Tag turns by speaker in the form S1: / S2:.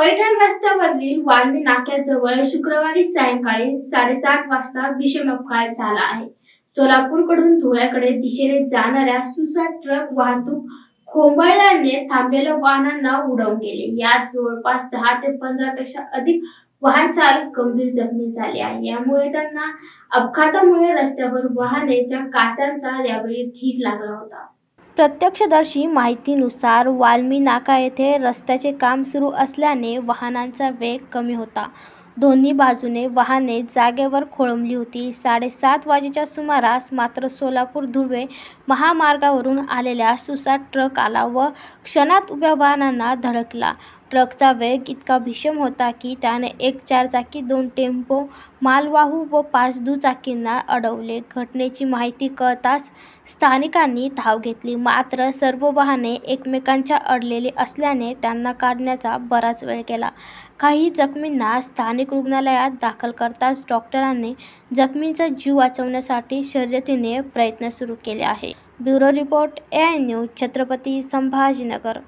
S1: पैठण रस्त्यावरील वाल्मी नाक्याजवळ शुक्रवारी सायंकाळी साडेसात वाजता भीषण अपघात झाला आहे. सोलापूरकडून धुळ्याकडे दिशेने जाणाऱ्या सुसाट ट्रक वाहतूक खोंबळल्याने थांबलेल्या वाहनांना उडवून गेले. यात जवळपास दहा ते पंधरा पेक्षा अधिक वाहन चालक गंभीर जखमी झाले आहे यामुळे त्यांना अपघातामुळे रस्त्यावर वाहनेच्या काचांचा यावेळी ठीक लागला होता. प्रत्यक्षदर्शी माहितीनुसार वाल्मी नाका येथे रस्त्याचे काम सुरू असल्याने वाहनांचा वेग कमी होता. दोन्ही बाजूने वाहने जागेवर खोळंबली होती. साडेसात वाजेच्या सुमारास मात्र सोलापूर धुळे महामार्गावरून आलेला सुसाट ट्रक आला व क्षणात उभ्या वाहनांना धडकला. ट्रकचा वेग इतका भीषण होता की त्याने एक चारचाकी दोन टेम्पो मालवाहू व पाच दुचाकींना अडवले. घटनेची माहिती कळताच स्थानिकांनी धाव घेतली. मात्र सर्व वाहने एकमेकांच्या अडलेली असल्याने त्यांना काढण्याचा बराच वेळ गेला. काही जखमींना स्थानिक रुग्णालयात दाखल करताच डॉक्टरांनी जखमींचा जीव वाचवण्यासाठी शर्यतीने प्रयत्न सुरू केले आहे bureau report A I news Chhatrapati Sambhajinagar.